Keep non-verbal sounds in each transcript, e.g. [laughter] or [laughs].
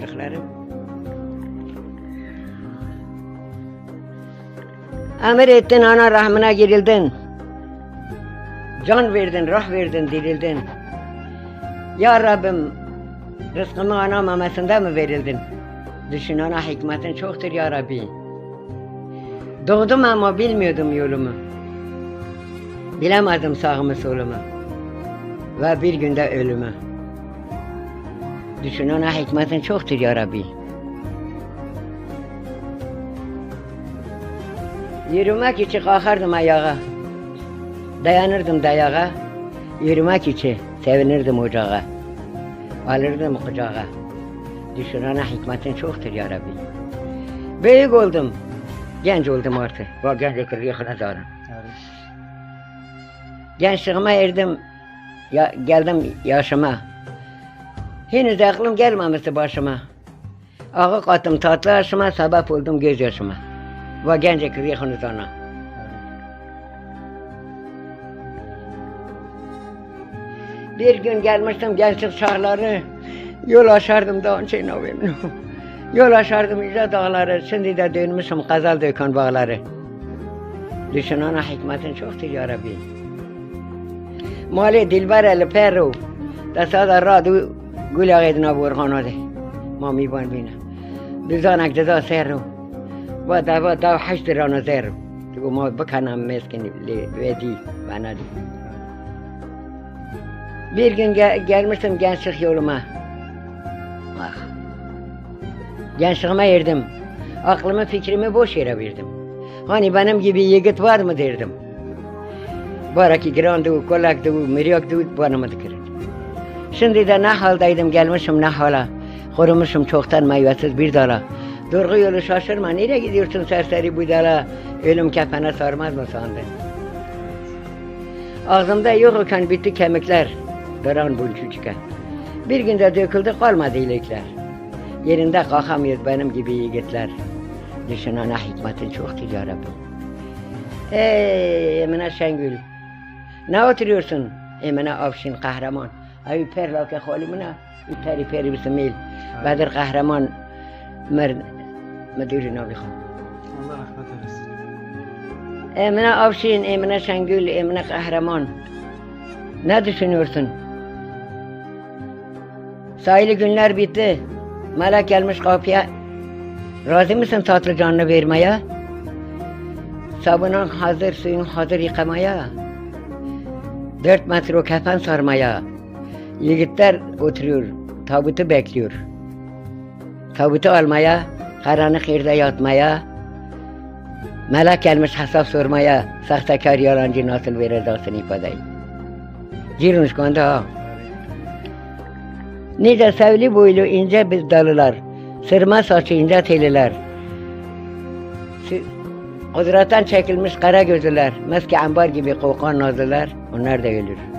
Çocuklarım. Emir ettin ana rahmine girildin. Can verdin, rah verdin, dirildin. Ya Rabbim, rızkımı ana memesinde mi verildin? Düşün ana hikmetin çoktur ya Rabbi. Doğdum ama bilmiyordum yolumu. Bilemedim sağımı solumu. Ve bir günde ölümü. Düşün ona hikmetin çoktur ya Rabbi. Yürümek için kalkardım ayağa. Dayanırdım dayağa. Yürümek için sevinirdim ocağa. Alırdım kucağa. Düşün ona hikmetin çoktur ya Rabbi. Büyük oldum. Genç oldum artık. Bak genç kırıyor zarım. Gençliğime erdim. Ya, geldim yaşıma. Henüz aklım gelmemişti başıma. Ağa katım tatlı aşıma, sebep oldum göz yaşıma. Ve gence kırıkınız ana. Bir gün gelmiştim gençlik çağları, yol aşardım dağın çeynavirini. [laughs] yol aşardım yüce dağları, şimdi de dönmüşüm kazal döken bağları. Düşün Düşünana hikmetin çoktur ya Rabbi. Mali dilber el peru, Da tasada radu گل آقای دنا برخان آده ما می بان بینا بزان اکتزا سر رو. با دوا دو حشت ران سر رو تو ما بکنم مسکن لی ویدی و ندی. بیرگن گرمشتم گنسخ یولو ما. آخ. گنسخ ما ایردم. اقلم فکرم بوش ایره بیردم. خانی بنام گی بی یگت وارم دیردم بارا که گراند و کلک دو مریاک دو بانم دکر. Şimdi de ne haldaydım gelmişim ne hala. Kurumuşum çoktan meyvesiz bir dala. Durgu yolu şaşırma, nereye gidiyorsun serseri bu dala? Ölüm kefene sarmaz mı sandın? Ağzımda yok iken bitti kemikler. Duran bulçuçken. Bir günde döküldü kalmadı iyilikler. Yerinde kalkamıyoruz benim gibi yiğitler. Düşün ana hikmetin çoktur ya Rabbi. Ey Emine Şengül. Ne oturuyorsun? Emine Afşin kahraman. ای پر را که خالی منه، او تری پری بس میل. بعد قهرمان مرد مدیر نو بخون رحمت الرسول امنا آفشین، امنا شنگول امنا قهرمان. نه دشنورسن سایل گنر بیتی ملک کلمش قاپیا راضی میسن ساتر جان نو بیرمیا سابنان حاضر سوین حاضر یقمیا درد مطر و کفن سارمیا Yiğitler oturuyor, tabutu bekliyor. Tabutu almaya, karanlık yerde yatmaya. Melek gelmiş hesap sormaya. Sahtekar yalancı nasıl vereceksin ifadeyi. Girmiş kondu ha. Nice sevli boylu ince biz dalılar. Sırma saçı ince teliler. Kudretten çekilmiş kara gözlüler, meski ambar gibi kokan nazlılar, onlar da ölür.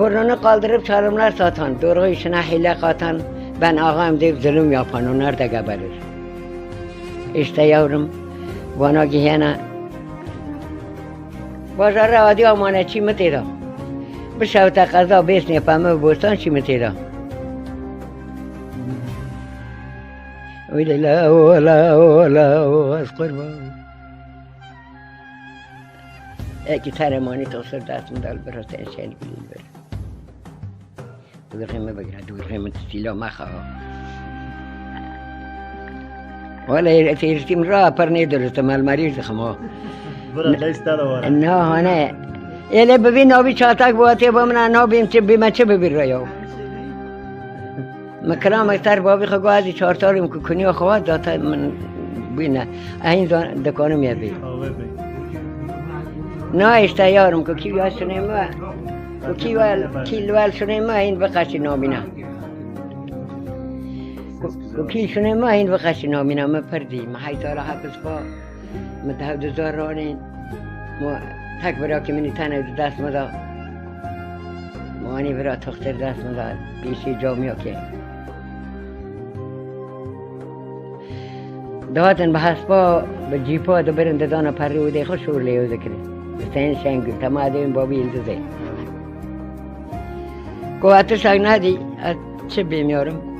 Burnunu kaldırıp çarımlar satan, doğru işine hile katan, ben ağam deyip zulüm yapan, onlar da geberir. İşte yavrum, bana giyene, Bajara adi amane çi mi tera? Bir şevte kaza beş nepame bostan çi mi tera? Öyle la ola ola ola kurban. Eki teremani tosur dastım dal biraz enşen gülün böyle. Durgeme bagra durgeme stilo maha. ولا تيرتيم را پر نه درست مال مریض خما. نه هانه اله ببین نابی چاتک بواتی با من نابیم چه بی من چه ببین [laughs] رو مکرام اکتر بابی خو گوازی چارتاریم که کنی و خواد داتا من بینه این دکانم یا بی. نه اشتا یارم که کی وال شنه ما وال شنه ما این بقاش نامینه که کی شنه ما این بقاش نامینه ما پردی ما های سال حفظ با ما ده دوزار رانین ما تک برا که منی تنه دست مدا مانی برا تختر دست مدا بیشی جامعه که دادن به حسبا به جیپا دو برن دانا پری و دیخو شور لیو ذکره Sen Şengül tamamen babi yıldızı. Kuvatı sagnadi, çı bilmiyorum.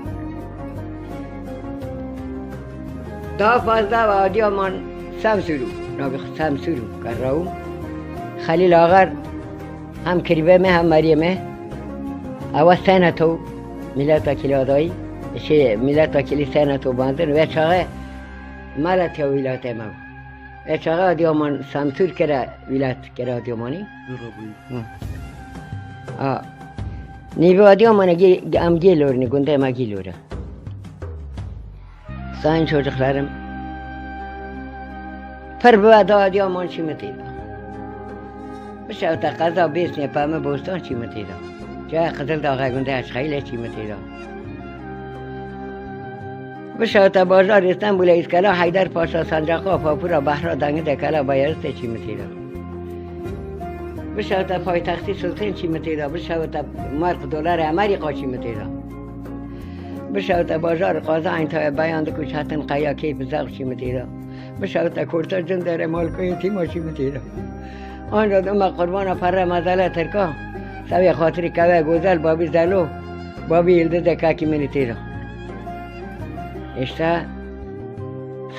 دا فازده و آدیامان سمسورو نابخ سمسورو کراو خلیل آغر هم کریبه هم مریمه اوا سنه تو ملت وکیل آدایی شی ملت وکیلی سنه تو باندن و چاقه ملت یا ولایت ما و چاقه آدیامان سمسور کرده ولایت Dur abi. آه نیوه آدیامان ام گیلور نی گنده ما گیلوره Sayın çocuklarım, Pırbıvada Adıyaman çimitiydi. Bu şevte kaza besne pamı bostan çimitiydi. Caya Kızıl Dağı günde aşkıyla çimitiydi. Bu şevte Bazar İstanbul'a iskala Haydar Paşa Sancak'a Papura Bahra Dangı Dekala Bayazıt'ta çimitiydi. Bu şevte paytaxti Sultan çimitiydi. Bu şevte Mark Dolar Amerika çimitiydi. بشوت بازار قازا این تا بیان دو کچهتن قیا کی بزاق چی متیرا بشوت کورتا جن داره مال کوی تیما چی متیرا آن را دوما قربان پر مزاله ترکا سوی خاطری کوه گوزل بابی زلو بابی یلده دکا کی منی تیرا işte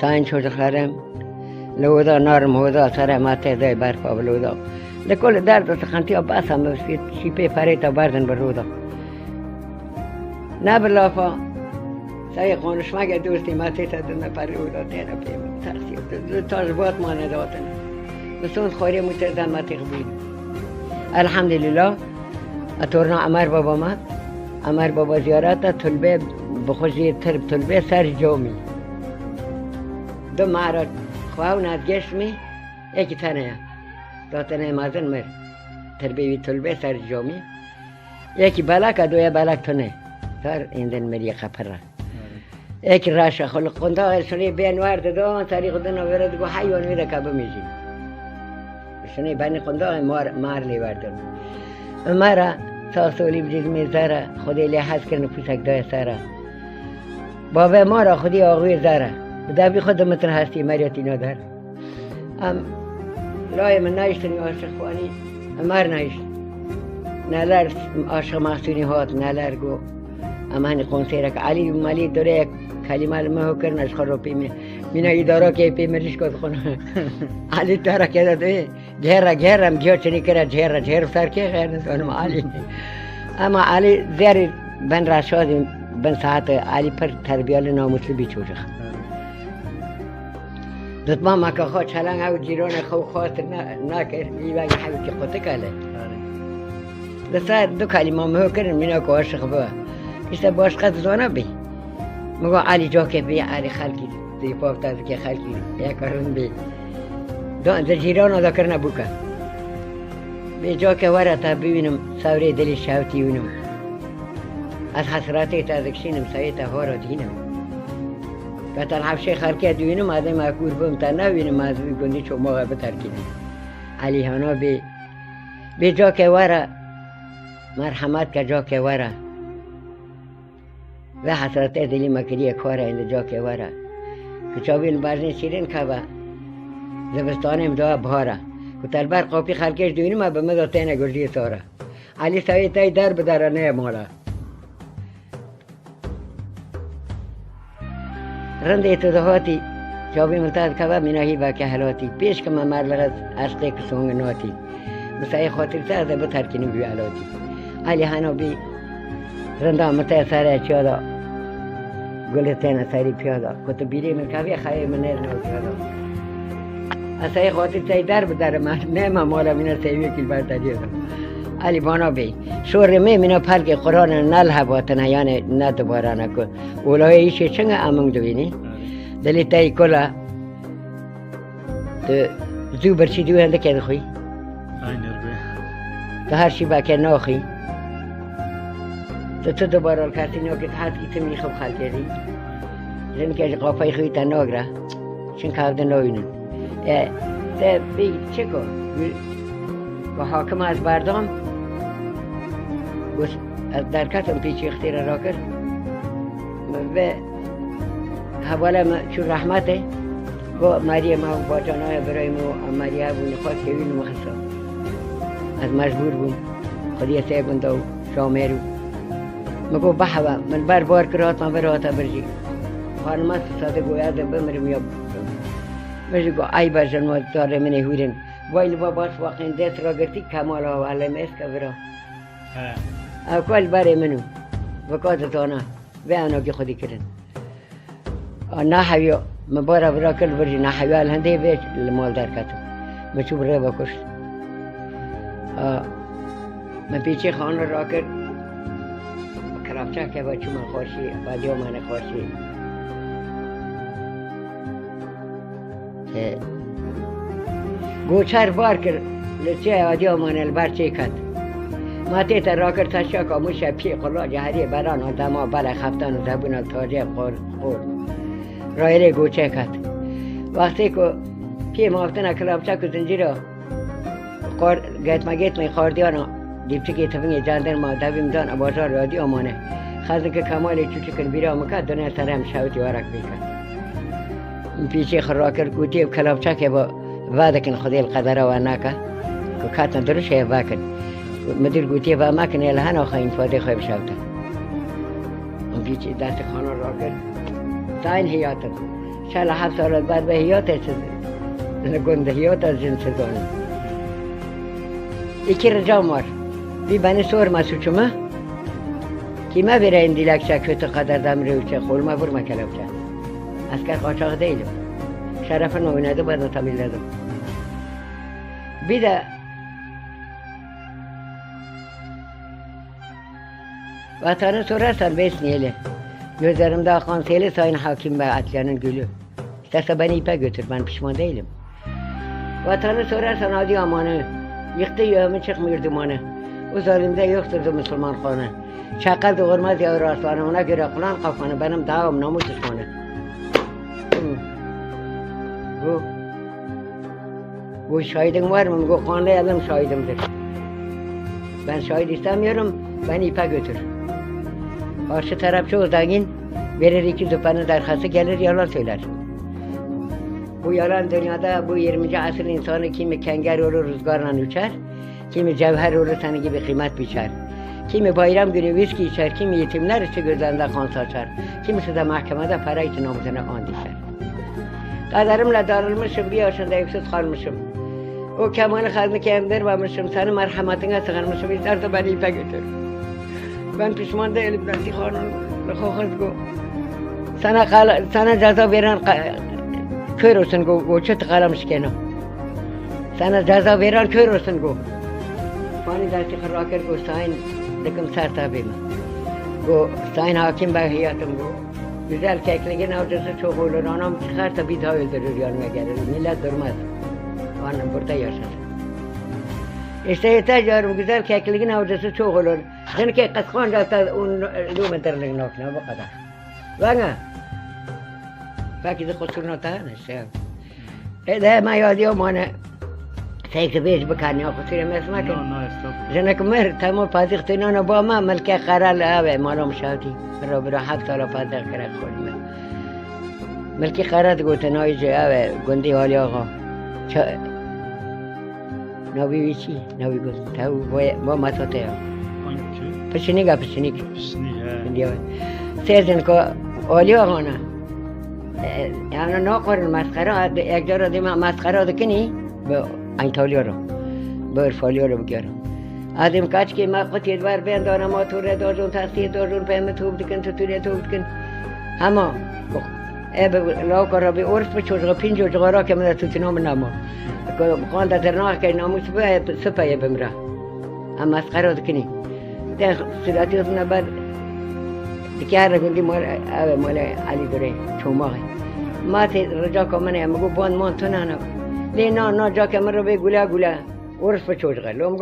sayın çocuklarım Loda narm hoda sara mate day barfa loda لكل دار تخنتي باسا في شي بي فريتا باردن بالروضه نه بلافا سعی خانشمک دوستی ما تیتا دنه پری اولا تینا پیم تقسیم تاج بات ما نداتن بسون خوری متردن ما تقبیل الحمدلله اتورنا عمر بابا ما عمر بابا زیارت طلبه بخوشی ترب طلبه سر جامی دو معرض خواهون از گشمی یکی تنه داتنه مازن مر تربیوی طلبه سر جامی. یکی بلک دوی بلک تنه سر ایندن مری قپره یک راش خلق قندا سنی بین ورد دون طریق دن ورد گو حیوان میره که بمیزی. سنی بین قندا مار مار لی وردن مرا تا سولی بجید میزاره خودی لحظ کرن پوسک دای سره. بابا ما را خودی آقوی زره. دبی خود متر هستی مریتی ندار ام لای من نایشتنی عاشق خوانی مر نایشت. نلر عاشق محسونی هات نلر گو. امان قنصیرک علی مالی دوره یک کلمه المه کرن از خرو پیمه مینا ایدارا که پیمه ریش کد خونه. [laughs] علی تارا که داده. جهر جهرم گیو چنی کرد جهر جهر سر که خیر نسانم علی. اما علی زیر بن رشاد بن ساعت علی پر تربیال ناموسلی بی چوجخ دوت ما ما که خواه چلنگ او جیران خو خاطر نکر نا... حوی که خوته کله. بله. دوت دو کالی ما مهو کرن مینا که عاشق بوا ایسا باش قد زانا بی. مگو علی جا که بی علی خلکی دی پاپ تا که خلکی یک کارون بی. دو انزر جیران آده کرنه بو بی جا که وره تا بیوینم سوری دلی شوتی وینم از حسراتی تا دکشینم سایی تا هارا دینم. قتل حفشه خلقه دوینم آدم اکور بم تا نوینم از گندی چو موقع بترکینم علی هانا بی بی جا که ورا مرحمت که جا که ورا و حسرت دلی مکری کاره این جا که ورا که چاوین برزین شیرین که با زبستانم دوا بهارا که تلبر قاپی خلقش دوینم به مدو تینه گرزی سارا علی سوی تای در نه مالا رند اتضاحاتی جابی ملتاز کبا مناهی با که حلاتی پیش که من مرلغز عشقی که سونگ ناتی مسایی خاطر سر ده بترکنی بی علاتی. علی هنو بی رندا متا سر چیادا گل تینا سری پیادا. کتو بیری من کبی خیلی من نیز نو پیادا اسای خاطر سای در بدر من نه علی بانا بی شور می مینا پرک قرآن نل هباتنا یعنی نه دوباره نکن اولای ایشه چنگ امنگ دوینی؟ دلی تای کلا. تو زو برچی دوی هنده که خوی. تو هر شی با که ناخی؟ تو تو دوباره کسی نو که حد کی تو میخواب خال کردی؟ زن که قافای خوی تا ناگره. چون کارد نوینن ته بی چه کن که حاکم از بردام؟ گوش از درکتم پیچ اختیر را کرد. و حواله چون رحمته گو مریم و با جانای برای مو مریم و نخواست که وینو مخصا از مجبور بوم. سه بنده و شامرو مگو بحوا من بر بار کرات ما برات برجی. خانم ساده گوید بمرم یا مجھے گو ای بجن ما داره من هورن. وایل با باش واقعا دست را گرتی کمال ها میس که برا. اول بره منو. وکات تانا و انا که خودی کرن نه حیو مبارا برا کل برجی نه حیو الهنده بیش المال در کتو مچو بره بکشت. من پیچه خانه را کرد. کلافچه که با چوم خوشی بعدی من خوشی که گوچر بار کرد. لچه آدی من البر چه ما تیت را کرد تشا کاموش پی قلا جهری بران آدما بله خفتان و زبون تاجه خور خور. رایل گوچه کد وقتی که پی مافتن کلافچه که زنجیرو قار گیت ما گیت می خاردیانا دیپچه که تفنگ جاندن ما دویم دان بازار یادی آمانه. خزن که کمال چوچی کن بیرا مکد دنیا سرم شوتی وارک بیکد پیچه خراکر کوتی کلافچه که با وادکن خدای القدر و نکه که کاتن درش یه واکن مدیر گوتیه و مکنه الهن آخه این فاده خواهی بشوده اون گیچی دست خانه را گرد تا این حیاته. کن شل هفت سالت بعد به حیاته سد نگونده حیاته از جنس دانه ایکی رجا مار. بی بانی سور ما سوچو ما کی ما بیره این دیلک چه کتو قدر دم رو چه خول ما بور ما کلو چه؟ از که خاشاق دیلو شرف نوینه دو بعد نتمیل بیده Vatanı sorarsan besniyeli. Gözlerimde akan seli sayın hakim ve atyanın gülü. İsterse beni ipe götür, ben pişman değilim. Vatanı sorarsan hadi amanı. Yıktı yağımı çıkmıyor dumanı. O zalimde yoktur Müslüman kanı. Çakal doğurmaz yavru aslanı. Ona göre kullan kafanı. Benim dağım namus düşmanı. Bu. Bu. Şahidim var mı? Bu kanlı elim şahidimdir. Ben şahit istemiyorum. Beni ipe götür. Karşı taraf çok zengin. Verir iki zıpanın derhası gelir yalan söyler. Bu yalan dünyada bu 20. asır insanı kimi kenger olur rüzgarla uçar, kimi cevher olur senin gibi kıymet biçer. Kimi bayram günü viski içer, kimi yetimler için gözlerinde kan saçar, kimisi de mahkemede para için omzuna and içer. Kaderimle darılmışım, bir yaşında evsiz kalmışım. O kemalı halini emdirmemişim, senin merhametine sığınmışım, isterse beni ipe götür. Ben pişman değilim, nasihanın, lükhokuzgu. Sana, kal- sana ceza veren kör olsun go, go çöt kalamış gene. Sana ceza veren kör olsun go. Fani dersi kırrakır go sayın dıkım ser tabi mi? Go sayın hakim bahiyatım go. Güzel kekliğin avcısı çok olur. Anam çıkarsa bir daha öldürür yanına gelir. Millet durmaz. Anam burada yaşar. İşte yeter diyorum güzel kekliğin avcısı çok olur. Seni ki kıskanca da un lumeterlik nokna bu kadar. Bana. Belki de kusuruna tanışım. E de ma yadi o mana سيك بيش بكاني أخو سيري ما نه سمعتن نه استاپ جنك مر تمو فازق تنون باما ملكة قرال آوه مالو مشاوتي برو برو حق سالا فازق کرا خوري ما ملكي قرات قوت ناي جي آوه گندي والي آقا 985, во мато тео. Песеника, песеник. Песеник, Сезенко, اولیا هانا یعنی نا قرن مسخره یک جا را دیم مسخره دا کنی به انتالیا رو به ارفالیا رو بگیرم از این کچ که ما قطیر بر بین دارم آتور دار جون تستی دار جون پیم دکن تو توری توب دکن همه ای به لاغ را به عرف به چوزغا پینج و که من تو تنام نما قان در درناخ که ناموس سپایه بمرا. اما مسخره دکنی ده صورتی از نبر دیگه گندی مال اوه مال علی دوره چوماغه ما تی رجا که منه مگو باند مان تو نه نه نه نه جا که من رو به گوله گوله. ورس به چوش غلو